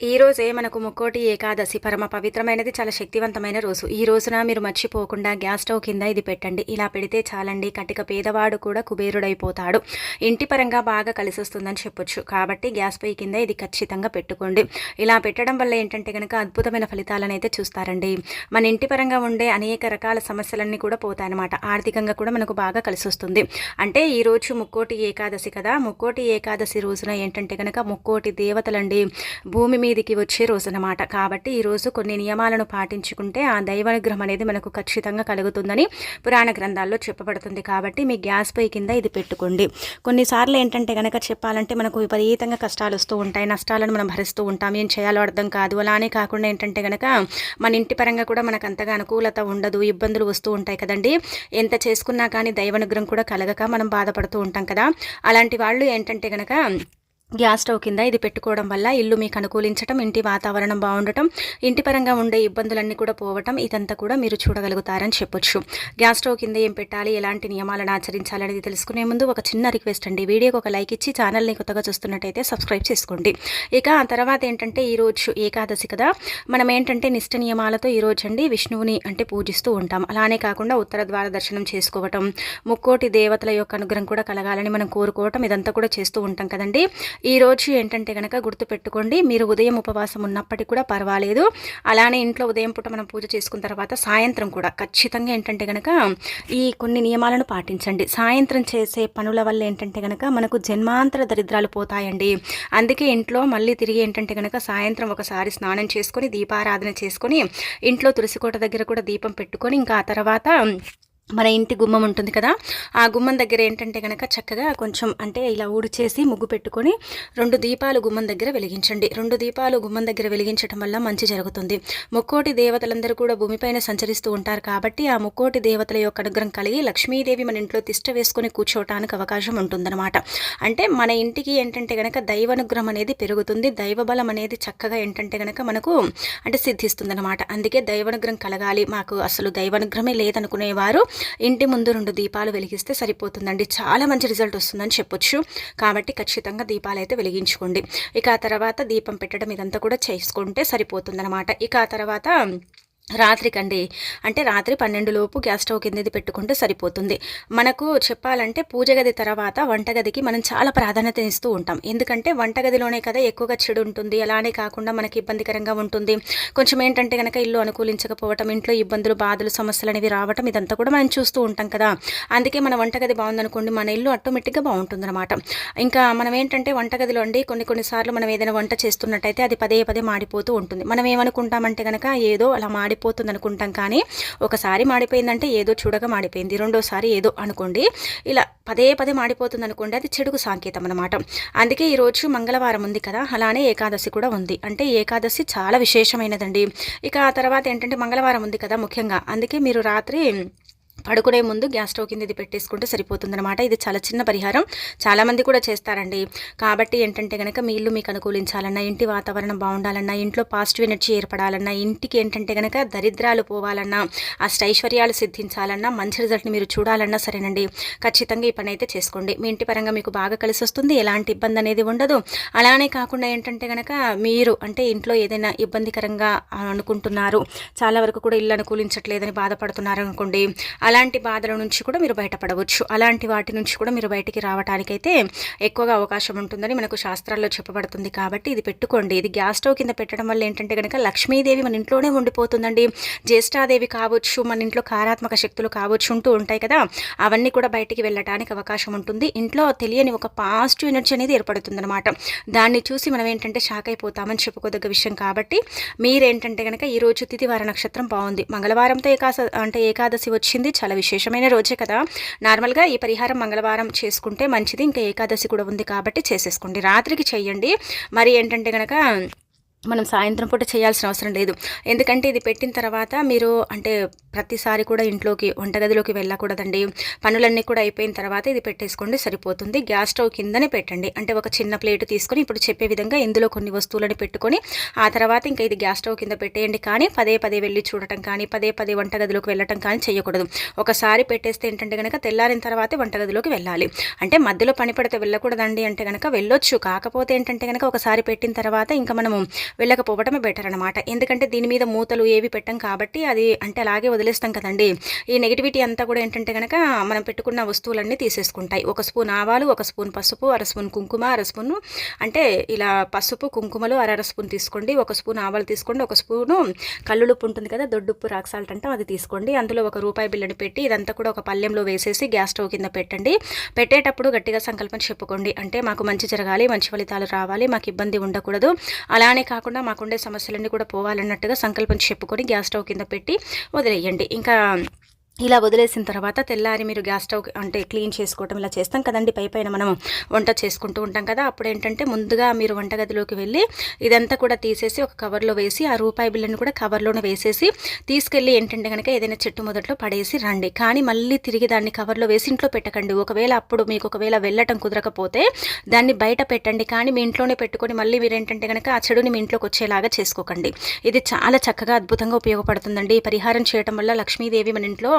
ఈ రోజే మనకు ముక్కోటి ఏకాదశి పరమ పవిత్రమైనది చాలా శక్తివంతమైన రోజు. ఈ రోజున మీరు మర్చిపోకుండా గ్యాస్ స్టవ్ కింద ఇది పెట్టండి. ఇలా పెడితే చాలండి. కటిక పేదవాడు కూడా కుబేరుడైపోతాడు. ఇంటి పరంగా బాగా కలిసి వస్తుందని చెప్పొచ్చు. కాబట్టి గ్యాస్ పై కింద ఇది ఖచ్చితంగా పెట్టుకోండి. ఇలా పెట్టడం వల్ల ఏంటంటే కనుక అద్భుతమైన ఫలితాలను అయితే చూస్తారండి. మన ఇంటి పరంగా ఉండే అనేక రకాల సమస్యలన్నీ కూడా పోతాయన్నమాట. ఆర్థికంగా కూడా మనకు బాగా కలిసి వస్తుంది అంటే ఈ రోజు ముక్కోటి ఏకాదశి కదా. ముక్కోటి ఏకాదశి రోజున ఏంటంటే కనుక ముక్కోటి దేవతలండి. భూమి మీదికి వచ్చే రోజు అనమాట కాబట్టి ఈరోజు కొన్ని నియమాలను పాటించుకుంటే ఆ దైవానుగ్రహం అనేది మనకు ఖచ్చితంగా కలుగుతుందని పురాణ గ్రంథాల్లో చెప్పబడుతుంది. కాబట్టి మీ గ్యాస్ పై కింద ఇది పెట్టుకోండి. కొన్నిసార్లు ఏంటంటే కనుక చెప్పాలంటే మనకు విపరీతంగా కష్టాలు వస్తూ ఉంటాయి. నష్టాలను మనం భరిస్తూ ఉంటాం. ఏం చేయాలో అర్థం కాదు. అలానే కాకుండా ఏంటంటే కనుక మన ఇంటి పరంగా కూడా మనకు అంతగా అనుకూలత ఉండదు. ఇబ్బందులు వస్తూ ఉంటాయి కదండి. ఎంత చేసుకున్నా కానీ దైవానుగ్రహం కూడా కలగక మనం బాధపడుతూ ఉంటాం కదా. అలాంటి వాళ్ళు ఏంటంటే కనుక గ్యాస్ స్టవ్ కింద ఇది పెట్టుకోవడం వల్ల ఇల్లు మీకు అనుకూలించడం ఇంటి వాతావరణం బాగుండటం ఇంటి పరంగా ఉండే ఇబ్బందులన్నీ కూడా పోవటం ఇదంతా కూడా మీరు చూడగలుగుతారని చెప్పొచ్చు. గ్యాస్ స్టవ్ కింద ఏం పెట్టాలి ఎలాంటి నియమాలను ఆచరించాలనేది తెలుసుకునే ముందు ఒక చిన్న రిక్వెస్ట్ అండి. వీడియోకి ఒక లైక్ ఇచ్చి ఛానల్ని కొత్తగా చూస్తున్నట్టయితే సబ్స్క్రైబ్ చేసుకోండి. ఇక ఆ తర్వాత ఏంటంటే ఈరోజు ఏకాదశి కదా మనం ఏంటంటే నిష్ట నియమాలతో ఈరోజు అండి విష్ణువుని అంటే పూజిస్తూ ఉంటాం. అలానే కాకుండా ఉత్తర ద్వార దర్శనం చేసుకోవటం ముక్కోటి దేవతల యొక్క అనుగ్రహం కూడా కలగాలని మనం కోరుకోవటం ఇదంతా కూడా చేస్తూ ఉంటాం కదండి. ఈరోజు ఏంటంటే కనుక గుర్తుపెట్టుకోండి మీరు ఉదయం ఉపవాసం ఉన్నప్పటికీ కూడా పర్వాలేదు. అలానే ఇంట్లో ఉదయం పూట మనం పూజ చేసుకున్న తర్వాత సాయంత్రం కూడా ఖచ్చితంగా ఏంటంటే కనుక ఈ కొన్ని నియమాలను పాటించండి. సాయంత్రం చేసే పనుల వల్ల ఏంటంటే కనుక మనకు జన్మాంతర దరిద్రాలు పోతాయండి. అందుకే ఇంట్లో మళ్ళీ తిరిగి ఏంటంటే కనుక సాయంత్రం ఒకసారి స్నానం చేసుకొని దీపారాధన చేసుకొని ఇంట్లో తులసికోట దగ్గర కూడా దీపం పెట్టుకొని ఇంకా ఆ తర్వాత మన ఇంటి గుమ్మం ఉంటుంది కదా ఆ గుమ్మం దగ్గర ఏంటంటే కనుక చక్కగా కొంచెం అంటే ఇలా ఊడిచేసి ముగ్గు పెట్టుకొని రెండు దీపాలు గుమ్మం దగ్గర వెలిగించండి. రెండు దీపాలు గుమ్మం దగ్గర వెలిగించడం వల్ల మంచి జరుగుతుంది. ముక్కోటి దేవతలందరూ కూడా భూమిపైన సంచరిస్తూ ఉంటారు కాబట్టి ఆ ముక్కోటి దేవతల యొక్క అనుగ్రహం కలిగి లక్ష్మీదేవి మన ఇంట్లో తిష్ట వేసుకొని కూర్చోవటానికి అవకాశం ఉంటుందన్నమాట. అంటే మన ఇంటికి ఏంటంటే కనుక దైవానుగ్రహం అనేది పెరుగుతుంది. దైవబలం అనేది చక్కగా ఏంటంటే కనుక మనకు అంటే సిద్ధిస్తుంది అనమాట అందుకే దైవానుగ్రహం కలగాలి. మాకు అసలు దైవానుగ్రహమే లేదనుకునేవారు ఇంటి ముందు రెండు దీపాలు వెలిగిస్తే సరిపోతుందండి. చాలా మంచి రిజల్ట్ వస్తుందని చెప్పొచ్చు. కాబట్టి ఖచ్చితంగా దీపాలు అయితే వెలిగించుకోండి. ఇక ఆ తర్వాత దీపం పెట్టడం ఇదంతా కూడా చేసుకుంటే సరిపోతుందన్నమాట. ఇక ఆ తర్వాత రాత్రికండి. అంటే రాత్రి పన్నెండు లోపు గ్యాస్ స్టవ్ కిందది పెట్టుకుంటే సరిపోతుంది. మనకు చెప్పాలంటే పూజ గది తర్వాత వంటగదికి మనం చాలా ప్రాధాన్యత ఇస్తూ ఉంటాం. ఎందుకంటే వంటగదిలోనే కదా ఎక్కువగా చెడు ఉంటుంది. అలానే కాకుండా మనకి ఇబ్బందికరంగా ఉంటుంది. కొంచెం ఏంటంటే కనుక ఇల్లు అనుకూలించకపోవటం ఇంట్లో ఇబ్బందులు బాధలు సమస్యలు అనేవి రావటం ఇదంతా కూడా మనం చూస్తూ ఉంటాం కదా. అందుకే మన వంటగది బాగుందనుకోండి మన ఇల్లు ఆటోమేటిక్గా బాగుంటుంది అనమాట ఇంకా మనం ఏంటంటే వంటగదిలో అండి కొన్ని కొన్నిసార్లు మనం ఏదైనా వంట చేస్తున్నట్టయితే అది పదే పదే మాడిపోతూ ఉంటుంది. మనం ఏమనుకుంటామంటే కనుక ఏదో అలా మాడి మాడిపోతుంది అనుకుంటాం కానీ ఒకసారి మాడిపోయిందంటే ఏదో చూడగా మాడిపోయింది. రెండోసారి ఏదో అనుకోండి ఇలా పదే పదే మాడిపోతుంది అనుకోండి అది చెడుకు సాంకేతం అనమాట అందుకే ఈరోజు మంగళవారం ఉంది కదా అలానే ఏకాదశి కూడా ఉంది. అంటే ఏకాదశి చాలా విశేషమైనదండి. ఇక ఆ తర్వాత ఏంటంటే మంగళవారం ఉంది కదా ముఖ్యంగా. అందుకే మీరు రాత్రి పడుకునే ముందు గ్యాస్ స్టవ్ కింద ఇది పెట్టేసుకుంటే సరిపోతుందన్నమాట. ఇది చాలా చిన్న పరిహారం. చాలామంది కూడా చేస్తారండి. కాబట్టి ఏంటంటే కనుక మీ ఇల్లు మీకు అనుకూలించాలన్నా ఇంటి వాతావరణం బాగుండాలన్నా ఇంట్లో పాజిటివ్ ఎనర్జీ ఏర్పడాలన్నా ఇంటికి ఏంటంటే కనుక దరిద్రాలు పోవాలన్నా ఆ సిద్ధించాలన్నా మంచి రిజల్ట్ని మీరు చూడాలన్నా సరేనండి. ఖచ్చితంగా ఈ పని అయితే చేసుకోండి. మీ ఇంటి పరంగా మీకు బాగా కలిసి వస్తుంది. ఎలాంటి ఇబ్బంది అనేది ఉండదు. అలానే కాకుండా ఏంటంటే కనుక మీరు అంటే ఇంట్లో ఏదైనా ఇబ్బందికరంగా అనుకుంటున్నారు చాలా వరకు కూడా ఇల్లు అనుకూలించట్లేదని బాధపడుతున్నారు అనుకోండి అలాంటి బాధల నుంచి కూడా మీరు బయటపడవచ్చు. అలాంటి వాటి నుంచి కూడా మీరు బయటికి రావడానికైతే ఎక్కువగా అవకాశం ఉంటుందని మనకు శాస్త్రాల్లో చెప్పబడుతుంది కాబట్టి ఇది పెట్టుకోండి. ఇది గ్యాస్ స్టవ్ కింద పెట్టడం వల్ల ఏంటంటే కనుక లక్ష్మీదేవి మన ఇంట్లోనే ఉండిపోతుందండి. జ్యేష్ఠాదేవి కావచ్చు మన ఇంట్లో కారాత్మక శక్తులు కావచ్చు ఉంటూ ఉంటాయి కదా అవన్నీ కూడా బయటికి వెళ్ళడానికి అవకాశం ఉంటుంది. ఇంట్లో తెలియని ఒక పాజిటివ్ ఎనర్జీ అనేది ఏర్పడుతుందన్నమాట. దాన్ని చూసి మనం ఏంటంటే షాక్ అయిపోతామని చెప్పుకోదగ్గ విషయం కాబట్టి మీరేంటంటే కనుక ఈరోజు తిథివార నక్షత్రం బాగుంది. మంగళవారంతో ఏకాశ అంటే ఏకాదశి వచ్చింది. చాలా విశేషమైన రోజే కదా. నార్మల్గా ఈ పరిహారం మంగళవారం చేసుకుంటే మంచిది. ఇంకా ఏకాదశి కూడా ఉంది కాబట్టి చేసేసుకోండి. రాత్రికి చెయ్యండి మరి ఏంటంటే కనుక మనం సాయంత్రం పూట చేయాల్సిన అవసరం లేదు. ఎందుకంటే ఇది పెట్టిన తర్వాత మీరు అంటే ప్రతిసారి కూడా ఇంట్లోకి వంటగదిలోకి వెళ్ళకూడదండి. పనులన్నీ కూడా అయిపోయిన తర్వాత ఇది పెట్టేసుకోండి సరిపోతుంది. గ్యాస్ స్టవ్ కిందనే పెట్టండి. అంటే ఒక చిన్న ప్లేట్ తీసుకొని ఇప్పుడు చెప్పే విధంగా ఇందులో కొన్ని వస్తువులను పెట్టుకొని ఆ తర్వాత ఇంకా ఇది గ్యాస్ స్టవ్ కింద పెట్టేయండి. కానీ పదే పదే వెళ్ళి చూడటం కానీ పదే పదే వంటగదిలోకి వెళ్ళటం కానీ చేయకూడదు. ఒకసారి పెట్టేస్తే ఏంటంటే కనుక తెల్లారిన తర్వాతే వంటగదిలోకి వెళ్ళాలి. అంటే మధ్యలో పని పడితే వెళ్ళకూడదండి అంటే కనుక వెళ్ళొచ్చు. కాకపోతే ఏంటంటే కనుక ఒకసారి పెట్టిన తర్వాత ఇంకా మనము వెళ్ళకపోవటమే బెటర్ అనమాట ఎందుకంటే దీని మీద మూతలు ఏవి పెట్టం కాబట్టి అది అంటే అలాగే వదిలేస్తాం కదండి. ఈ నెగిటివిటీ అంతా కూడా ఏంటంటే కనుక మనం పెట్టుకున్న వస్తువులన్నీ తీసేసుకుంటాయి. ఒక స్పూన్ ఆవాలు ఒక స్పూన్ పసుపు అర స్పూన్ కుంకుమ అర స్పూన్ అంటే ఇలా పసుపు కుంకుమలు అర అర స్పూన్ తీసుకోండి. ఒక స్పూన్ ఆవాలు తీసుకోండి. ఒక స్పూను కల్లుడుప్పు ఉంటుంది కదా దొడ్డుప్పు రాక్సాల్ట్ అంటాం అది తీసుకోండి. అందులో ఒక రూపాయి బిల్లని పెట్టి ఇదంతా కూడా ఒక పల్లెంలో వేసేసి గ్యాస్ స్టవ్ కింద పెట్టండి. పెట్టేటప్పుడు గట్టిగా సంకల్పం చెప్పుకోండి. అంటే మాకు మంచి జరగాలి మంచి ఫలితాలు రావాలి మాకు ఇబ్బంది ఉండకూడదు. అలానే కాకుండా కాకుండా మాకుండే సమస్యలన్నీ కూడా పోవాలన్నట్టుగా సంకల్పం చెప్పుకొని గ్యాస్ స్టవ్ కింద పెట్టి వదిలేయండి. ఇంకా ఇలా వదిలేసిన తర్వాత తెల్లారి మీరు గ్యాస్ స్టవ్ అంటే క్లీన్ చేసుకోవటం ఇలా చేస్తాం కదండి. పై పైన మనం వంట చేసుకుంటూ ఉంటాం కదా. అప్పుడు ఏంటంటే ముందుగా మీరు వంటగదిలోకి వెళ్ళి ఇదంతా కూడా తీసేసి ఒక కవర్లో వేసి ఆ రూపాయి బిల్లును కూడా కవర్లోనే వేసేసి తీసుకెళ్ళి ఏంటంటే కనుక ఏదైనా చెట్టు మొదట్లో పడేసి రండి. కానీ మళ్ళీ తిరిగి దాన్ని కవర్లో వేసి ఇంట్లో పెట్టకండి. ఒకవేళ అప్పుడు మీకు ఒకవేళ వెళ్ళటం కుదరకపోతే దాన్ని బయట పెట్టండి. కానీ మీ ఇంట్లోనే పెట్టుకొని మళ్ళీ మీరు ఏంటంటే కనుక ఆ చెడుని మీ ఇంట్లోకి వచ్చేలాగా చేసుకోకండి. ఇది చాలా చక్కగా అద్భుతంగా ఉపయోగపడుతుందండి. పరిహారం చేయడం వల్ల లక్ష్మీదేవి మన ఇంట్లో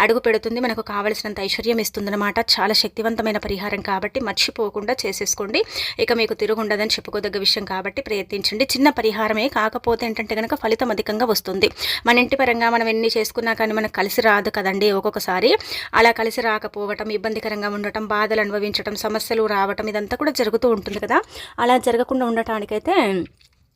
అడుగు పెడుతుంది. మనకు కావలసినంత ఐశ్వర్యం ఇస్తుందన్నమాట. చాలా శక్తివంతమైన పరిహారం కాబట్టి మర్చిపోకుండా చేసేసుకోండి. ఇక మీకు తిరుగుండదని చెప్పుకోదగ్గ విషయం కాబట్టి ప్రయత్నించండి. చిన్న పరిహారమే కాకపోతే ఏంటంటే కనుక ఫలితం అధికంగా వస్తుంది. మన ఇంటి పరంగా మనం ఎన్ని చేసుకున్నా కానీ మనకు కలిసి రాదు కదండి ఒక్కొక్కసారి. అలా కలిసి రాకపోవటం ఇబ్బందికరంగా ఉండటం బాధలు అనుభవించడం సమస్యలు రావటం ఇదంతా కూడా జరుగుతూ ఉంటుంది కదా. అలా జరగకుండా ఉండటానికైతే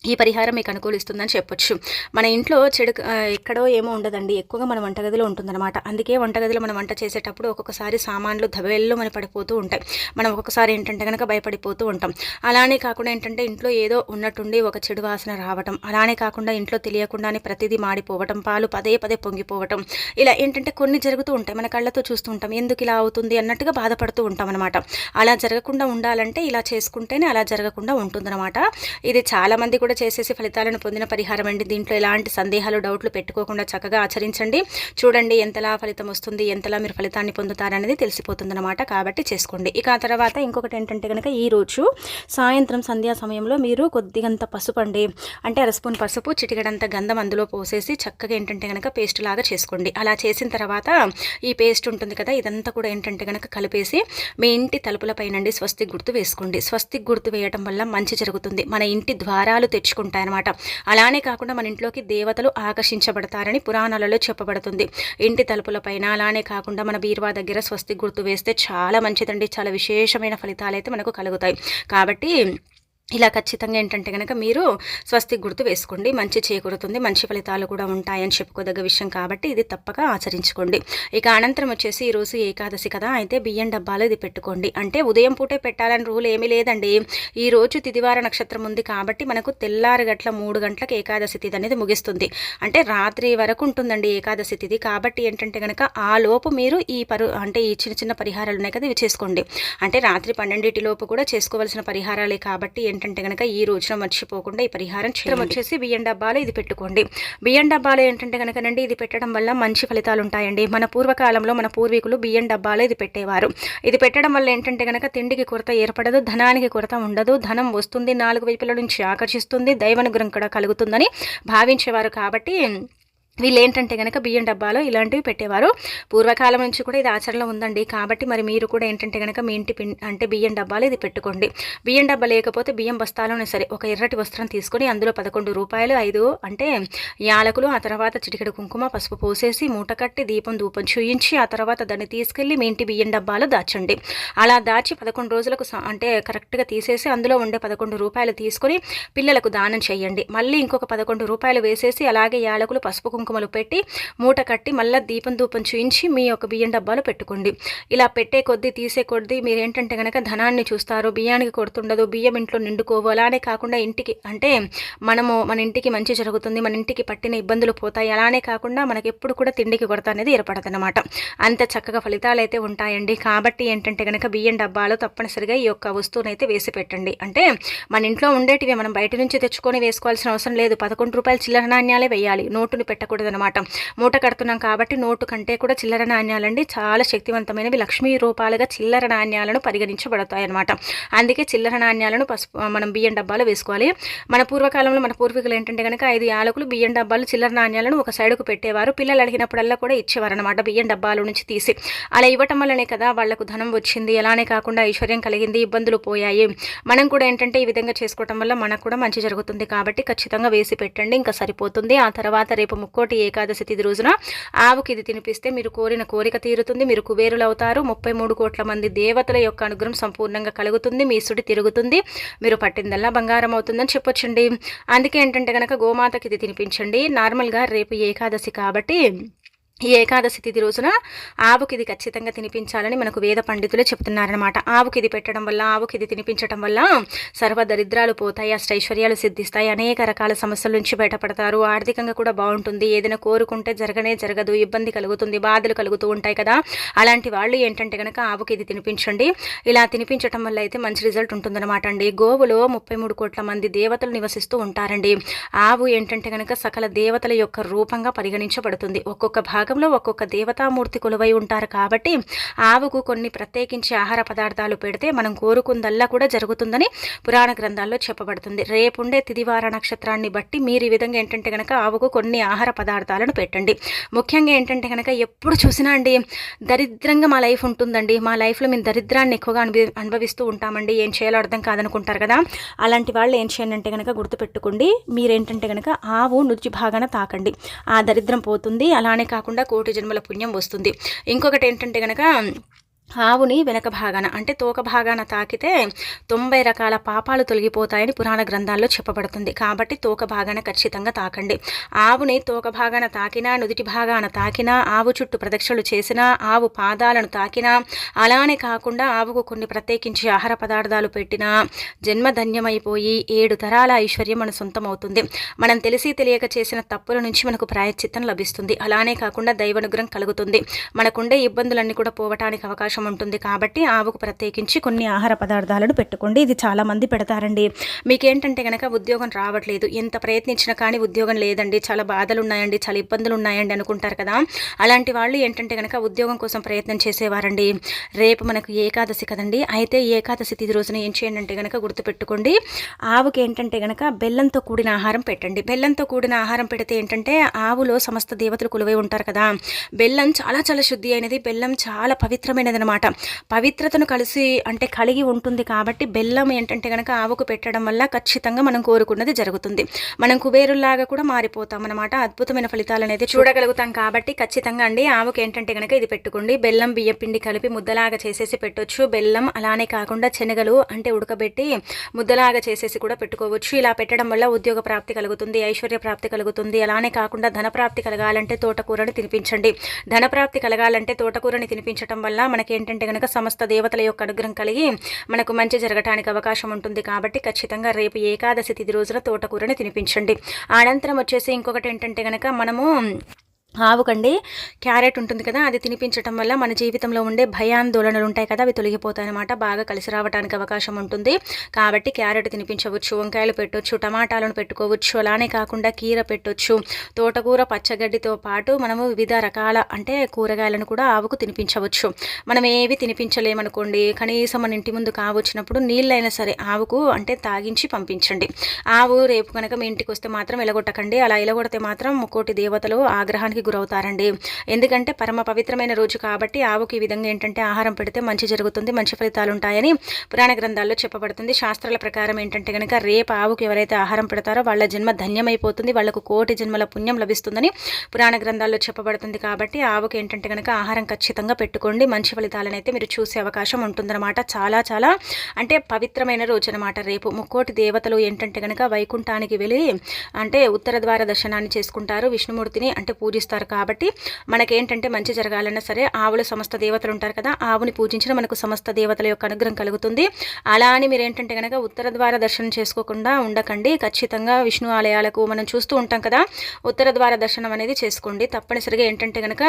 ఈ పరిహారం మీకు అనుకూలిస్తుందని చెప్పొచ్చు. మన ఇంట్లో చెడు ఎక్కడో ఏమో ఉండదండి. ఎక్కువగా మన వంటగదిలో ఉంటుందన్నమాట. అందుకే వంటగదిలో మనం వంట చేసేటప్పుడు ఒక్కొక్కసారి సామాన్లు ధవెల్లో మన పడిపోతూ ఉంటాయి. మనం ఒక్కొక్కసారి ఏంటంటే కనుక భయపడిపోతూ ఉంటాం. అలానే కాకుండా ఏంటంటే ఇంట్లో ఏదో ఉన్నట్టుండి ఒక చెడు వాసన రావటం అలానే కాకుండా ఇంట్లో తెలియకుండానే ప్రతిదీ మాడిపోవటం పాలు పదే పదే పొంగిపోవటం ఇలా ఏంటంటే కొన్ని జరుగుతూ ఉంటాయి. మన కళ్ళతో చూస్తూ ఉంటాం. ఎందుకు ఇలా అవుతుంది అన్నట్టుగా బాధపడుతూ ఉంటాం అనమాట అలా జరగకుండా ఉండాలంటే ఇలా చేసుకుంటేనే అలా జరగకుండా ఉంటుందన్నమాట. ఇది చాలామంది కూడా కూడా చేసేసి ఫలితాలను పొందిన పరిహారం అండి. దీంట్లో ఎలాంటి సందేహాలు డౌట్లు పెట్టుకోకుండా చక్కగా ఆచరించండి. చూడండి ఎంతలా ఫలితం వస్తుంది ఎంతలా మీరు ఫలితాన్ని పొందుతారనేది తెలిసిపోతుందన్నమాట. కాబట్టి చేసుకోండి. ఇక ఆ తర్వాత ఇంకొకటి ఏంటంటే కనుక ఈరోజు సాయంత్రం సంధ్యా సమయంలో మీరు కొద్దిగంత పసుపు అండి. అంటే అర స్పూన్ పసుపు చిటికడంత గంధం అందులో పోసేసి చక్కగా ఏంటంటే కనుక పేస్ట్ లాగా చేసుకోండి. అలా చేసిన తర్వాత ఈ పేస్ట్ ఉంటుంది కదా ఇదంతా కూడా ఏంటంటే కనుక కలిపేసి మీ ఇంటి తలుపులపైనండి స్వస్తి స్వస్తిక్ గుర్తు వేసుకోండి. స్వస్తిక్ గుర్తు వేయటం వల్ల మంచి జరుగుతుంది. మన ఇంటి ద్వారాలు తెచ్చుకుంటాయన్నమాట అలానే కాకుండా మన ఇంట్లోకి దేవతలు ఆకర్షించబడతారని పురాణాలలో చెప్పబడుతుంది. ఇంటి తలుపుల పైన అలానే కాకుండా మన బీరువా దగ్గర స్వస్తి గుర్తు వేస్తే చాలా మంచిదండి. చాలా విశేషమైన ఫలితాలు అయితే మనకు కలుగుతాయి. కాబట్టి ఇలా ఖచ్చితంగా ఏంటంటే కనుక మీరు స్వస్తి గుర్తు వేసుకోండి మంచి చేకూరుతుంది మంచి ఫలితాలు కూడా ఉంటాయని చెప్పుకోదగ్గ విషయం కాబట్టి ఇది తప్పక ఆచరించుకోండి. ఇక అనంతరం వచ్చేసి ఈరోజు ఏకాదశి కదా అయితే బియ్యం డబ్బాలు ఇది పెట్టుకోండి. అంటే ఉదయం పూటే పెట్టాలని రూల్ ఏమీ లేదండి. ఈ రోజు తిదివార నక్షత్రం ఉంది కాబట్టి మనకు తెల్లారు గట్ల మూడు గంటలకు ఏకాదశి తిథి అనేది ముగిస్తుంది. అంటే రాత్రి వరకు ఉంటుందండి ఏకాదశి తిథి కాబట్టి ఏంటంటే కనుక ఆ లోపు మీరు ఈ పరు అంటే ఈ చిన్న చిన్న పరిహారాలు ఉన్నాయి కదా ఇవి చేసుకోండి. అంటే రాత్రి పన్నెండింటి లోపు కూడా చేసుకోవాల్సిన పరిహారాలే కాబట్టి ఏంటంటే కనుక ఈ రోజున మర్చిపోకుండా ఈ పరిహారం చేయడం వచ్చేసి బియ్యం డబ్బాలు ఇది పెట్టుకోండి. బియ్యం డబ్బాలు ఏంటంటే కనుకనండి ఇది పెట్టడం వల్ల మంచి ఫలితాలు ఉంటాయండి. మన పూర్వకాలంలో మన పూర్వీకులు బియ్యం డబ్బాలు ఇది పెట్టేవారు. ఇది పెట్టడం వల్ల ఏంటంటే కనుక తిండికి కొరత ఏర్పడదు ధనానికి కొరత ఉండదు. ధనం వస్తుంది నాలుగు వైపుల నుంచి ఆకర్షిస్తుంది దైవనుగ్రహం కూడా కలుగుతుందని భావించేవారు కాబట్టి వీళ్ళు ఏంటంటే కనుక బియ్యం డబ్బాలో ఇలాంటివి పెట్టేవారు. పూర్వకాలం నుంచి కూడా ఇది ఆచరణలో ఉందండి. కాబట్టి మరి మీరు కూడా ఏంటంటే కనుక మీ ఇంటి అంటే బియ్యం డబ్బాలు ఇది పెట్టుకోండి. బియ్యం డబ్బా లేకపోతే బియ్యం బస్తాలోనే సరే ఒక ఎర్రటి వస్త్రం తీసుకొని అందులో పదకొండు రూపాయలు ఐదు అంటే యాలకులు ఆ తర్వాత చిటికెడు కుంకుమ పసుపు పోసేసి మూట కట్టి దీపం ధూపం చూయించి ఆ తర్వాత దాన్ని తీసుకెళ్ళి మీ ఇంటి బియ్యం డబ్బాలో దాచండి. అలా దాచి పదకొండు రోజులకు అంటే కరెక్ట్గా తీసేసి అందులో ఉండే పదకొండు రూపాయలు తీసుకొని పిల్లలకు దానం చేయండి. మళ్ళీ ఇంకొక పదకొండు రూపాయలు వేసేసి అలాగే యాలకులు పసుపు కుంకుమలు పెట్టి మూట కట్టి మళ్ళీ దీపం దూపం చూయించి మీ యొక్క బియ్యం డబ్బాలో పెట్టుకోండి. ఇలా పెట్టే కొద్దీ తీసే కొద్దీ మీరు ఏంటంటే కనుక ధనాన్ని చూస్తారు బియ్యానికి కొడుతుండదు బియ్యం ఇంట్లో నిండుకోవు. అలానే కాకుండా ఇంటికి అంటే మనము మన ఇంటికి మంచి జరుగుతుంది మన ఇంటికి పట్టిన ఇబ్బందులు పోతాయి. అలానే కాకుండా మనకి ఎప్పుడు కూడా తిండికి కొరత అనేది ఏర్పడదన్నమాట. అంత చక్కగా ఫలితాలు అయితే ఉంటాయండి. కాబట్టి ఏంటంటే కనుక బియ్యం డబ్బాలో తప్పనిసరిగా ఈ యొక్క వస్తువుని అయితే వేసి పెట్టండి. అంటే మన ఇంట్లో ఉండేటివి మనం బయట నుంచి తెచ్చుకొని వేసుకోవాల్సిన అవసరం లేదు. పదకొండు రూపాయల చిల్లర నాణ్యాలే వేయాలి. నోటుని పెట్టకుండా కట్టకూడదనమాట మూట కడుతున్నాం కాబట్టి నోటు కంటే కూడా చిల్లర నాణ్యాలండి చాలా శక్తివంతమైనవి. లక్ష్మీ రూపాలుగా చిల్లర నాణ్యాలను పరిగణించబడతాయి అనమాట అందుకే చిల్లర నాణ్యాలను పసుపు మనం బియ్యం డబ్బాలో వేసుకోవాలి. మన పూర్వకాలంలో మన పూర్వీకులు ఏంటంటే కనుక ఐదు యాలకులు బియ్యం డబ్బాలు చిల్లర నాణ్యాలను ఒక సైడుకు పెట్టేవారు. పిల్లలు అడిగినప్పుడల్లా కూడా ఇచ్చేవారు అనమాట బియ్యం డబ్బాల నుంచి తీసి. అలా ఇవ్వటం వల్లనే కదా వాళ్ళకు ధనం వచ్చింది. అలానే కాకుండా ఐశ్వర్యం కలిగింది ఇబ్బందులు పోయాయి. మనం కూడా ఏంటంటే ఈ విధంగా చేసుకోవటం వల్ల మనకు కూడా మంచి జరుగుతుంది కాబట్టి ఖచ్చితంగా వేసి పెట్టండి. ఇంకా సరిపోతుంది. ఆ తర్వాత రేపు ముక్కోటి ఏకాదశి తిథి రోజున ఆవుకి ఇది తినిపిస్తే మీరు కోరిన కోరిక తీరుతుంది మీరు కుబేరులు అవుతారు ముప్పై మూడు కోట్ల మంది దేవతల యొక్క అనుగ్రహం సంపూర్ణంగా కలుగుతుంది మీ సుడి తిరుగుతుంది మీరు పట్టిందల్లా బంగారం అవుతుందని చెప్పొచ్చండి. అందుకే ఏంటంటే కనుక గోమాతకి ఇది తినిపించండి. నార్మల్గా రేపు ఏకాదశి కాబట్టి ఈ ఏకాదశి తిథి రోజున ఆవుకి ఇది ఖచ్చితంగా తినిపించాలని మనకు వేద పండితులే చెప్తున్నారనమాట ఆవుకి ఇది పెట్టడం వల్ల ఆవుకి ఇది తినిపించడం వల్ల సర్వ దరిద్రాలు పోతాయి అష్టైశ్వర్యాలు సిద్ధిస్తాయి అనేక రకాల సమస్యల నుంచి బయటపడతారు. ఆర్థికంగా కూడా బాగుంటుంది. ఏదైనా కోరుకుంటే జరగనే జరగదు ఇబ్బంది కలుగుతుంది బాధలు కలుగుతూ ఉంటాయి కదా. అలాంటి వాళ్ళు ఏంటంటే కనుక ఆవుకి ఇది తినిపించండి. ఇలా తినిపించడం వల్ల అయితే మంచి రిజల్ట్ ఉంటుందన్నమాట అండి. గోవులో ముప్పై మూడు కోట్ల మంది దేవతలు నివసిస్తూ ఉంటారండి. ఆవు ఏంటంటే కనుక సకల దేవతల యొక్క రూపంగా పరిగణించబడుతుంది. ఒక్కొక్క భాగం భాగంలో ఒక్కొక్క దేవతామూర్తి కొలువై ఉంటారు కాబట్టి ఆవుకు కొన్ని ప్రత్యేకించి ఆహార పదార్థాలు పెడితే మనం కోరుకుందల్లా కూడా జరుగుతుందని పురాణ గ్రంథాల్లో చెప్పబడుతుంది. రేపుండే తిదివార నక్షత్రాన్ని బట్టి మీరు ఈ విధంగా ఏంటంటే కనుక ఆవుకు కొన్ని ఆహార పదార్థాలను పెట్టండి. ముఖ్యంగా ఏంటంటే కనుక ఎప్పుడు చూసినా అండి దరిద్రంగా మా లైఫ్ ఉంటుందండి. మా లైఫ్లో మేము దరిద్రాన్ని ఎక్కువగా అనుభవి అనుభవిస్తూ ఉంటామండి. ఏం చేయాలో అర్థం కాదనుకుంటారు కదా. అలాంటి వాళ్ళు ఏం చేయండి అంటే కనుక గుర్తుపెట్టుకోండి. మీరేంటంటే కనుక ఆవు నుజ్జి భాగాన తాకండి. ఆ దరిద్రం పోతుంది. అలానే కాకుండా తప్పకుండా కోటి జన్మల పుణ్యం వస్తుంది. ఇంకొకటి ఏంటంటే కనుక ఆవుని వెనక భాగాన అంటే తోక భాగాన తాకితే తొంభై రకాల పాపాలు తొలగిపోతాయని పురాణ గ్రంథాల్లో చెప్పబడుతుంది. కాబట్టి తోక భాగాన ఖచ్చితంగా తాకండి. ఆవుని తోక భాగాన తాకినా నుదుటి భాగాన తాకినా ఆవు చుట్టూ ప్రదక్షిణలు చేసినా ఆవు పాదాలను తాకినా అలానే కాకుండా ఆవుకు కొన్ని ప్రత్యేకించి ఆహార పదార్థాలు పెట్టినా జన్మధన్యమైపోయి ఏడు తరాల ఐశ్వర్యం మన సొంతం అవుతుంది మనం తెలిసి తెలియక చేసిన తప్పుల నుంచి మనకు ప్రాయశ్చిత్తం లభిస్తుంది. అలానే కాకుండా దైవనుగ్రహం కలుగుతుంది. మనకుండే ఇబ్బందులన్నీ కూడా పోవటానికి అవకాశం అవకాశం ఉంటుంది కాబట్టి ఆవుకు ప్రత్యేకించి కొన్ని ఆహార పదార్థాలను పెట్టుకోండి. ఇది చాలామంది పెడతారండి. మీకేంటంటే కనుక ఉద్యోగం రావట్లేదు. ఎంత ప్రయత్నించినా కానీ ఉద్యోగం లేదండి. చాలా బాధలు ఉన్నాయండి చాలా ఇబ్బందులు ఉన్నాయండి అనుకుంటారు కదా. అలాంటి వాళ్ళు ఏంటంటే కనుక ఉద్యోగం కోసం ప్రయత్నం చేసేవారండి. రేపు మనకు ఏకాదశి కదండి. అయితే ఏకాదశి తిది రోజున ఏం చేయండి అంటే కనుక గుర్తుపెట్టుకోండి. ఆవుకి ఏంటంటే కనుక బెల్లంతో కూడిన ఆహారం పెట్టండి. బెల్లంతో కూడిన ఆహారం పెడితే ఏంటంటే ఆవులో సమస్త దేవతలు కొలువై ఉంటారు కదా. బెల్లం చాలా చాలా శుద్ధి అయినది. బెల్లం చాలా పవిత్రమైనది అనమాట పవిత్రతను కలిసి అంటే కలిగి ఉంటుంది కాబట్టి బెల్లం ఏంటంటే కనుక ఆవుకు పెట్టడం వల్ల ఖచ్చితంగా మనం కోరుకున్నది జరుగుతుంది. మనం కుబేరుల్లాగా కూడా మారిపోతాం అనమాట అద్భుతమైన ఫలితాలు అనేది చూడగలుగుతాం కాబట్టి ఖచ్చితంగా అండి. ఆవుకు ఏంటంటే కనుక ఇది పెట్టుకోండి. బెల్లం బియ్యం పిండి కలిపి ముద్దలాగా చేసేసి పెట్టొచ్చు. బెల్లం అలానే కాకుండా శనగలు అంటే ఉడకబెట్టి ముద్దలాగా చేసేసి కూడా పెట్టుకోవచ్చు. ఇలా పెట్టడం వల్ల ఉద్యోగ ప్రాప్తి కలుగుతుంది ఐశ్వర్య ప్రాప్తి కలుగుతుంది. అలానే కాకుండా ధన ప్రాప్తి కలగాలంటే తోటకూరని తినిపించండి. ధన ప్రాప్తి కలగాలంటే తోటకూరని తినిపించడం వల్ల మనకి ఏంటంటే కనుక సమస్త దేవతల యొక్క అనుగ్రహం కలిగి మనకు మంచి జరగటానికి అవకాశం ఉంటుంది కాబట్టి ఖచ్చితంగా రేపు ఏకాదశి తిథి రోజున తోటకూరని తినిపించండి. అనంతరం వచ్చేసి ఇంకొకటి ఏంటంటే కనుక మనము ఆవుకండి. క్యారెట్ ఉంటుంది కదా అది తినిపించడం వల్ల మన జీవితంలో ఉండే భయాందోళనలు ఉంటాయి కదా అవి తొలగిపోతాయన్నమాట. బాగా కలిసి రావడానికి అవకాశం ఉంటుంది. కాబట్టి క్యారెట్ తినిపించవచ్చు వంకాయలు పెట్టవచ్చు టమాటాలను పెట్టుకోవచ్చు అలానే కాకుండా కీర పెట్టవచ్చు తోటకూర పచ్చగడ్డితో పాటు మనము వివిధ రకాల అంటే కూరగాయలను కూడా ఆవుకు తినిపించవచ్చు. మనం ఏవి తినిపించలేమనుకోండి కనీసం మన ఇంటి ముందు కావచ్చినప్పుడు నీళ్ళైనా సరే ఆవుకు అంటే తాగించి పంపించండి. ఆవు రేపు కనుక మీ ఇంటికి వస్తే మాత్రం ఎలగొట్టకండి. అలా ఎలగొడితే మాత్రం ముక్కోటి దేవతలు ఆగ్రహానికి గురవుతారండి. ఎందుకంటే పరమ పవిత్రమైన రోజు కాబట్టి ఆవుకి ఈ విధంగా ఏంటంటే ఆహారం పెడితే మంచి జరుగుతుంది మంచి ఫలితాలు ఉంటాయని పురాణ గ్రంథాల్లో చెప్పబడుతుంది. శాస్త్రాల ప్రకారం ఏంటంటే కనుక రేపు ఆవుకి ఎవరైతే ఆహారం పెడతారో వాళ్ళ జన్మ ధన్యమైపోతుంది వాళ్ళకు కోటి జన్మల పుణ్యం లభిస్తుందని పురాణ గ్రంథాల్లో చెప్పబడుతుంది కాబట్టి ఆవుకి ఏంటంటే కనుక ఆహారం ఖచ్చితంగా పెట్టుకోండి మంచి ఫలితాలను అయితే మీరు చూసే అవకాశం ఉంటుందన్నమాట. చాలా చాలా అంటే పవిత్రమైన రోజు అనమాట రేపు. ముక్కోటి దేవతలు ఏంటంటే కనుక వైకుంఠానికి వెళ్ళి అంటే ఉత్తర ద్వార దర్శనాన్ని చేసుకుంటారు విష్ణుమూర్తిని అంటే పూజిస్తారు. చేస్తారు కాబట్టి మనకేంటంటే మంచి జరగాలన్నా సరే ఆవులు సమస్త దేవతలు ఉంటారు కదా ఆవుని పూజించిన మనకు సమస్త దేవతల యొక్క అనుగ్రహం కలుగుతుంది. అలా అని మీరు ఏంటంటే కనుక ఉత్తర ద్వార దర్శనం చేసుకోకుండా ఉండకండి. ఖచ్చితంగా విష్ణు ఆలయాలకు మనం చూస్తూ ఉంటాం కదా ఉత్తర ద్వార దర్శనం అనేది చేసుకోండి. తప్పనిసరిగా ఏంటంటే కనుక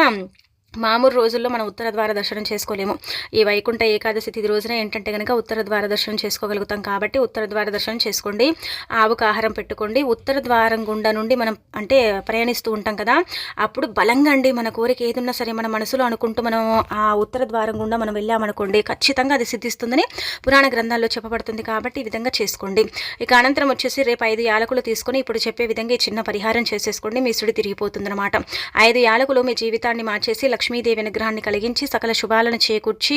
మామూలు రోజుల్లో మనం ఉత్తర ద్వార దర్శనం చేసుకోలేము. ఈ వైకుంఠ ఏకాదశి తిథి రోజున ఏంటంటే కనుక ఉత్తర ద్వార దర్శనం చేసుకోగలుగుతాం కాబట్టి ఉత్తర ద్వార దర్శనం చేసుకోండి. ఆవుకు ఆహారం పెట్టుకోండి. ఉత్తర ద్వారం గుండా నుండి మనం అంటే ప్రయాణిస్తూ ఉంటాం కదా అప్పుడు బలంగా అండి మన కోరిక ఏదున్నా సరే మన మనసులో అనుకుంటూ మనం ఆ ఉత్తర ద్వారం గుండా మనం వెళ్ళామనుకోండి ఖచ్చితంగా అది సిద్ధిస్తుందని పురాణ గ్రంథాల్లో చెప్పబడుతుంది కాబట్టి ఈ విధంగా చేసుకోండి. ఇక అనంతరం వచ్చేసి రేపు ఐదు యాలకులు తీసుకొని ఇప్పుడు చెప్పే విధంగా ఈ చిన్న పరిహారం చేసేసుకోండి. మీ సుడి తిరిగిపోతుందన్నమాట. ఐదు యాలకులు మీ జీవితాన్ని మార్చేసి లక్ష్మీదేవి అనుగ్రహాన్ని కలిగించి సకల శుభాలను చేకూర్చి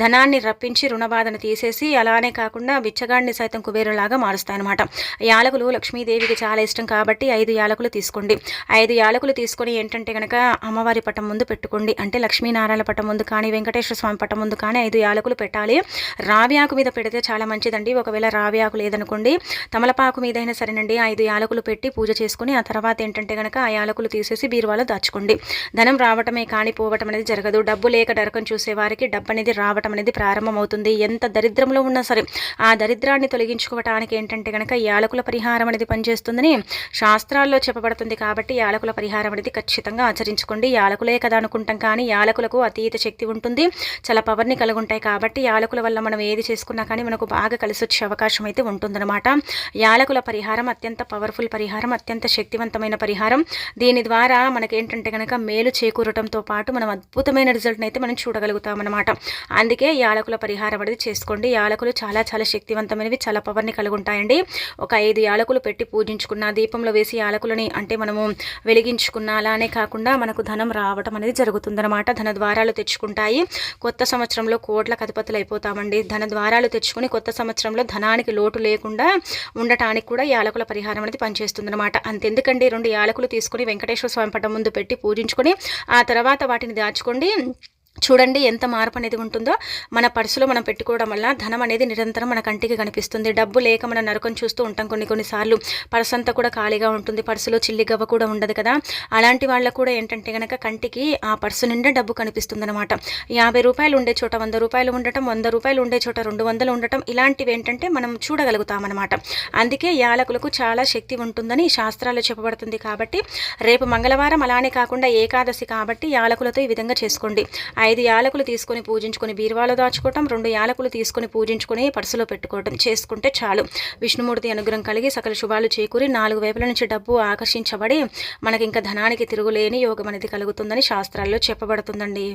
ధనాన్ని రప్పించి రుణబాధను తీసేసి అలానే కాకుండా బిచ్చగాడిని సైతం కుబేరులాగా మారుస్తాయన్నమాట. యాలకులు లక్ష్మీదేవికి చాలా ఇష్టం కాబట్టి ఐదు యాలకులు తీసుకోండి. ఐదు యాలకులు తీసుకొని ఏంటంటే కనుక అమ్మవారి పటం ముందు పెట్టుకోండి. అంటే లక్ష్మీనారాయణ పటం ముందు కానీ వెంకటేశ్వర స్వామి పటం ముందు కానీ ఐదు యాలకులు పెట్టాలి. రావ్యాకు మీద పెడితే చాలా మంచిదండి. ఒకవేళ రావ్యాకు లేదనుకోండి తమలపాకు మీదైనా సరేనండి ఐదు యాలకులు పెట్టి పూజ చేసుకుని ఆ తర్వాత ఏంటంటే కనుక ఆ యాలకులు తీసేసి బీరువాలో దాచుకోండి. ధనం రావటమే కానిపో పోవటం అనేది జరగదు. డబ్బు లేక నరకం చూసే వారికి డబ్బు అనేది రావటం అనేది ప్రారంభమవుతుంది. ఎంత దరిద్రంలో ఉన్నా సరే ఆ దరిద్రాన్ని తొలగించుకోవటానికి ఏంటంటే కనుక యాలకుల పరిహారం అనేది పనిచేస్తుందని శాస్త్రాల్లో చెప్పబడుతుంది కాబట్టి యాలకుల పరిహారం అనేది ఖచ్చితంగా ఆచరించుకోండి. యాలకులే కదా అనుకుంటాం కానీ యాలకులకు అతీత శక్తి ఉంటుంది. చాలా పవర్ని కలిగి ఉంటాయి కాబట్టి యాలకుల వల్ల మనం ఏది చేసుకున్నా కానీ మనకు బాగా కలిసి వచ్చే అవకాశం అయితే ఉంటుందన్నమాట. యాలకుల పరిహారం అత్యంత పవర్ఫుల్ పరిహారం అత్యంత శక్తివంతమైన పరిహారం. దీని ద్వారా మనకేంటంటే కనుక మేలు చేకూరటంతో పాటు మనం అద్భుతమైన రిజల్ట్ని అయితే మనం చూడగలుగుతాం అనమాట అందుకే యాలకుల పరిహారం అనేది చేసుకోండి. యాలకులు చాలా చాలా శక్తివంతమైనవి చాలా పవర్ని కలిగి ఉంటాయండి ఒక ఐదు యాలకులు పెట్టి పూజించుకున్న దీపంలో వేసి యాలకులని అంటే మనము వెలిగించుకున్న అలానే కాకుండా మనకు ధనం రావటం అనేది జరుగుతుందన్నమాట. ధన ద్వారాలు తెచ్చుకుంటాయి. కొత్త సంవత్సరంలో కోట్ల కధిపతులు అయిపోతామండి. ధన ద్వారాలు తెచ్చుకుని కొత్త సంవత్సరంలో ధనానికి లోటు లేకుండా ఉండటానికి కూడా యాలకుల పరిహారం అనేది పనిచేస్తుందన్నమాట. అంతెందుకండి రెండు యాలకులు తీసుకుని వెంకటేశ్వర స్వామి పటం ముందు పెట్టి పూజించుకొని ఆ తర్వాత వాటిని దాచుకోండి. చూడండి ఎంత మార్పు అనేది ఉంటుందో. మన పర్సులో మనం పెట్టుకోవడం వల్ల ధనం అనేది నిరంతరం మన కంటికి కనిపిస్తుంది. డబ్బు లేక మనం నరకం చూస్తూ ఉంటాం కొన్ని కొన్నిసార్లు పర్సు అంతా కూడా ఖాళీగా ఉంటుంది. పర్సులో చిల్లి గవ్వ కూడా ఉండదు కదా. అలాంటి వాళ్ళకు కూడా ఏంటంటే కనుక కంటికి ఆ పర్సు నిండా డబ్బు కనిపిస్తుంది అనమాట యాభై రూపాయలు ఉండే చోట వంద రూపాయలు ఉండటం వంద రూపాయలు ఉండే చోట రెండు వందలు ఉండటం ఇలాంటివి ఏంటంటే మనం చూడగలుగుతామన్నమాట. అందుకే యాలకులకు చాలా శక్తి ఉంటుందని శాస్త్రాలు చెప్పబడుతుంది కాబట్టి రేపు మంగళవారం అలానే కాకుండా ఏకాదశి కాబట్టి యాలకులతో ఈ విధంగా చేసుకోండి. ఐదు యాలకులు తీసుకొని పూజించుకొని బీరువాలో దాచుకోవటం రెండు యాలకులు తీసుకొని పూజించుకొని పర్సులో పెట్టుకోవటం చేసుకుంటే చాలు. విష్ణుమూర్తి అనుగ్రహం కలిగి సకల శుభాలు చేకూరి నాలుగు వైపుల నుంచి డబ్బు ఆకర్షించబడి మనకి ఇంకా ధనానికి తిరుగులేని యోగం అనేది కలుగుతుందని శాస్త్రాల్లో చెప్పబడుతుందండి.